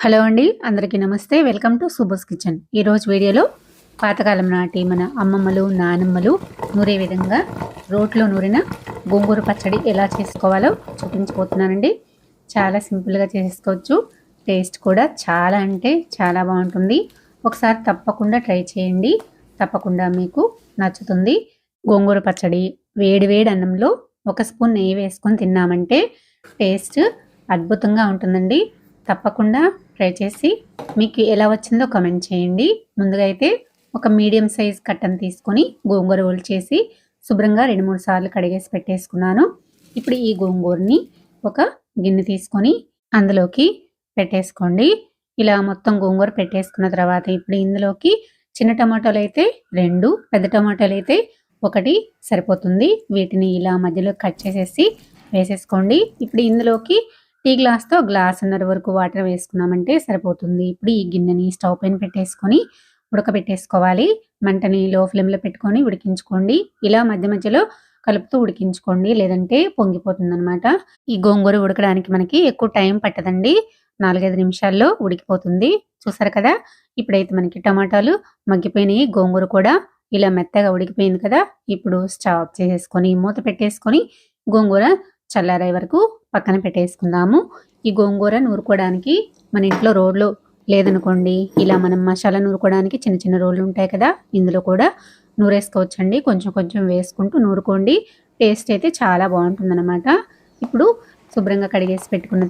Hello అండి అందరికీ నమస్తే. వెల్కమ్ టు సూబస్ కిచెన్. ఈరోజు వీడియోలో పాతకాలం నాటి మన అమ్మమ్మలు నానమ్మలు నూరే విధంగా రోట్లో నూరిన గోంగూర పచ్చడి ఎలా చేసుకోవాలో చూపించిపోతున్నానండి చాలా సింపుల్గా చేసుకోవచ్చు. టేస్ట్ కూడా చాలా అంటే చాలా బాగుంటుంది. ఒకసారి తప్పకుండా ట్రై చేయండి. తప్పకుండా మీకు నచ్చుతుంది. గోంగూర పచ్చడి వేడి వేడి అన్నంలో ఒక స్పూన్ నెయ్యి వేసుకొని తిన్నామంటే టేస్ట్ అద్భుతంగా ఉంటుందండి. తప్పకుండా ట్రై చేసి మీకు ఎలా వచ్చిందో కమెంట్ చేయండి. ముందుగా అయితే ఒక మీడియం సైజ్ కట్టను తీసుకొని గోంగూర చేసి శుభ్రంగా రెండు మూడు సార్లు కడిగేసి పెట్టేసుకున్నాను. ఇప్పుడు ఈ గోంగూరని ఒక గిన్నె తీసుకొని అందులోకి పెట్టేసుకోండి. ఇలా మొత్తం గోంగూర పెట్టేసుకున్న తర్వాత ఇప్పుడు ఇందులోకి చిన్న టమాటాలు అయితే రెండు పెద్ద టమాటాలు అయితే ఒకటి సరిపోతుంది. వీటిని ఇలా మధ్యలో కట్ చేసేసి వేసేసుకోండి. ఇప్పుడు ఇందులోకి టీ గ్లాస్తో గ్లాసున్నర వరకు వాటర్ వేసుకున్నామంటే సరిపోతుంది. ఇప్పుడు ఈ గిన్నెని స్టవ్ పైన పెట్టేసుకొని ఉడకబెట్టేసుకోవాలి. మంటని లో ఫ్లేమ్లో పెట్టుకొని ఉడికించుకోండి. ఇలా మధ్య మధ్యలో కలుపుతూ ఉడికించుకోండి. లేదంటే పొంగిపోతుంది అనమాట ఈ గోంగూర ఉడకడానికి మనకి ఎక్కువ టైం పట్టదండి. నాలుగైదు నిమిషాల్లో ఉడికిపోతుంది. చూసారు కదా? ఇప్పుడైతే మనకి టమాటాలు మగ్గిపోయినాయి. గోంగూర కూడా ఇలా మెత్తగా ఉడికిపోయింది కదా? ఇప్పుడు స్టవ్ ఆఫ్ చేసేసుకొని మూత పెట్టేసుకొని గోంగూర చల్లారే వరకు పక్కన పెట్టేసుకుందాము. ఈ గోంగూర నూరుకోవడానికి మన ఇంట్లో రోడ్లు లేదనుకోండి ఇలా మనం మసాలా నూరుకోవడానికి చిన్న చిన్న రోడ్లు ఉంటాయి కదా ఇందులో కూడా నూరేసుకోవచ్చండి. కొంచెం కొంచెం వేసుకుంటూ నూరుకోండి. టేస్ట్ అయితే చాలా బాగుంటుందన్నమాట. ఇప్పుడు శుభ్రంగా కడిగేసి పెట్టుకున్న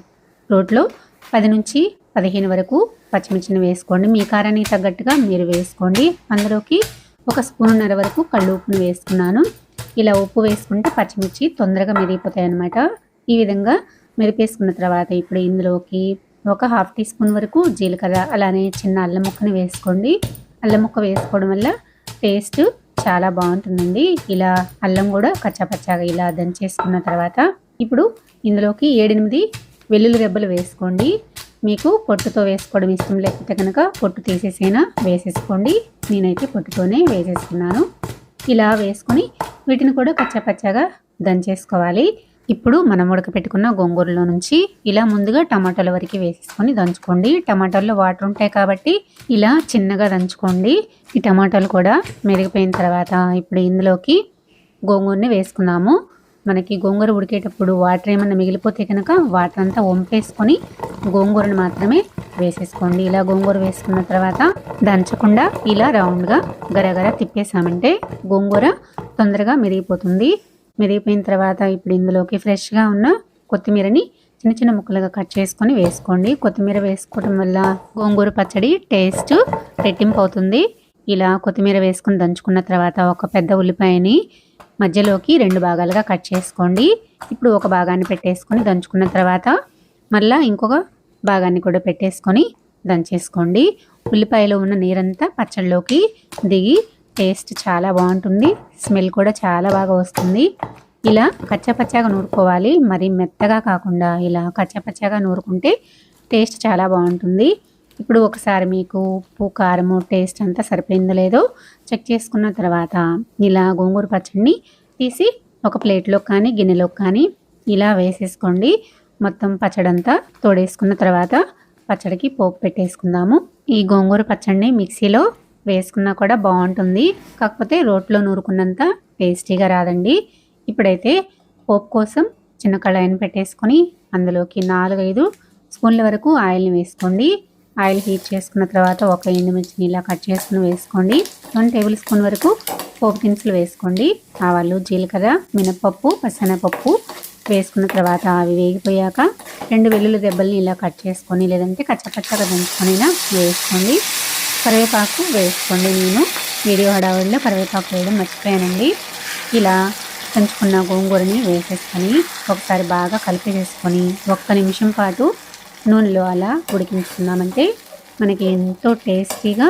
రోట్లో పది నుంచి పదిహేను వరకు పచ్చిమిర్చిని వేసుకోండి. మీ కారానికి తగ్గట్టుగా మీరు వేసుకోండి. అందులోకి ఒక స్పూన్నర వరకు కళ్ళు ఉప్పును వేసుకున్నాను. ఇలా ఉప్పు వేసుకుంటే పచ్చిమిర్చి తొందరగా మెరిగిపోతాయి అనమాట ఈ విధంగా మెరిపేసుకున్న తర్వాత ఇప్పుడు ఇందులోకి ఒక హాఫ్ టీ స్పూన్ వరకు జీలకర్ర అలానే చిన్న అల్లం ముక్కని వేసుకోండి. అల్లం ముక్క వేసుకోవడం వల్ల టేస్ట్ చాలా బాగుంటుందండి. ఇలా అల్లం కూడా కచ్చాపచ్చాగా ఇలా దంచేసుకున్న తర్వాత ఇప్పుడు ఇందులోకి ఏడెనిమిది వెల్లుల్లి రెబ్బలు వేసుకోండి. మీకు పొట్టుతో వేసుకోవడం ఇష్టం లేకపోతే కనుక పొట్టు తీసేసైనా వేసేసుకోండి. నేనైతే పొట్టుతోనే వేసేసుకున్నాను. ఇలా వేసుకొని వీటిని కూడా కచ్చాపచ్చాగా దంచేసుకోవాలి. ఇప్పుడు మనం ఉడకపెట్టుకున్న గోంగూరలో నుంచి ఇలా ముందుగా టమాటాల వరకు వేసేసుకొని దంచుకోండి. టమాటాల్లో వాటర్ ఉంటాయి కాబట్టి ఇలా చిన్నగా దంచుకోండి. ఈ టమాటాలు కూడా మెరిగిపోయిన తర్వాత ఇప్పుడు ఇందులోకి గోంగూరని వేసుకున్నాము మనకి గోంగూర ఉడికేటప్పుడు వాటర్ ఏమన్నా మిగిలిపోతే కనుక వాటర్ అంతా వంపేసుకొని గోంగూరను మాత్రమే వేసేసుకోండి. ఇలా గోంగూర వేసుకున్న తర్వాత దంచకుండా ఇలా రౌండ్గా గరగర తిప్పేసామంటే గోంగూర తొందరగా మెరిగిపోతుంది. మెరిగిపోయిన తర్వాత ఇప్పుడు ఇందులోకి ఫ్రెష్గా ఉన్న కొత్తిమీరని చిన్న చిన్న ముక్కలుగా కట్ చేసుకొని వేసుకోండి. కొత్తిమీర వేసుకోవడం వల్ల గోంగూర పచ్చడి టేస్ట్ రెట్టింపు అవుతుంది. ఇలా కొత్తిమీర వేసుకుని దంచుకున్న తర్వాత ఒక పెద్ద ఉల్లిపాయని మధ్యలోకి రెండు భాగాలుగా కట్ చేసుకోండి. ఇప్పుడు ఒక భాగాన్ని పెట్టేసుకొని దంచుకున్న తర్వాత మళ్ళీ ఇంకొక భాగాన్ని కూడా పెట్టేసుకొని దంచేసుకోండి. ఉల్లిపాయలో ఉన్న నీరంతా పచ్చళ్ళలోకి దిగి టేస్ట్ చాలా బాగుంటుంది. స్మెల్ కూడా చాలా బాగా వస్తుంది. ఇలా కచ్చపచ్చగా నూరుకోవాలి. మరి మెత్తగా కాకుండా ఇలా కచ్చపచ్చగా నూరుకుంటే టేస్ట్ చాలా బాగుంటుంది. ఇప్పుడు ఒకసారి మీకు ఉప్పు కారము టేస్ట్ అంతా సరిపోయిందో లేదో చెక్ చేసుకున్న తర్వాత ఇలా గోంగూర పచ్చడిని తీసి ఒక ప్లేట్లో కానీ గిన్నెలో కానీ ఇలా వేసేసుకోండి. మొత్తం పచ్చడంతా తోడేసుకున్న తర్వాత పచ్చడికి పోపు పెట్టేసుకుందాము. ఈ గోంగూర పచ్చడిని మిక్సీలో వేసుకున్నా కూడా బాగుంటుంది. కాకపోతే రోట్లో నూరుకున్నంత టేస్టీగా రాదండి. ఇప్పుడైతే పోపు కోసం చిన్న కళాయిని పెట్టేసుకొని అందులోకి నాలుగైదు స్పూన్ల వరకు ఆయిల్ని వేసుకోండి. ఆయిల్ హీట్ చేసుకున్న తర్వాత ఒక ఎండుమిర్చిని ఇలా కట్ చేసుకుని వేసుకోండి. వన్ టేబుల్ స్పూన్ వరకు పోపు దినుసులు వేసుకోండి. ఆవాలు జీలకర్ర మినపప్పు పసనపప్పు వేసుకున్న తర్వాత అవి వేగిపోయాక రెండు వెల్లుల్లి దెబ్బల్ని ఇలా కట్ చేసుకొని లేదంటే కచ్చపచ్చగా దంచుకొని వేసుకోండి. కరివేపాకు వేసుకోండి నేను. వీడియో హడావుడిలో కరివేపాకు వేయడం మర్చిపోయానండి. ఇలా పెంచుకున్న గోంగూరని వేసేసుకొని ఒకసారి బాగా కలిపి చేసుకొని ఒక్క నిమిషం పాటు నూనెలో అలా ఉడికించుకున్నామంటే మనకి ఎంతో టేస్టీగా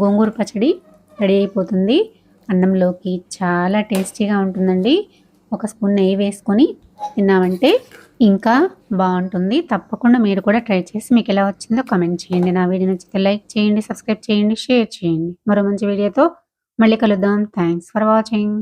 గోంగూర పచ్చడి రెడీ అయిపోతుంది. అన్నంలోకి చాలా టేస్టీగా ఉంటుందండి. ఒక స్పూన్ నెయ్యి వేసుకొని తిన్నామంటే ఇంకా బాగుంటుంది. తప్పకుండా మీరు కూడా ట్రై చేసి మీకు ఎలా వచ్చిందో కమెంట్ చేయండి. నా వీడియో నచ్చితే లైక్ చేయండి సబ్స్క్రైబ్ చేయండి షేర్ చేయండి. మరో మంచి వీడియోతో మళ్ళీ కలుద్దాం. Thanks for watching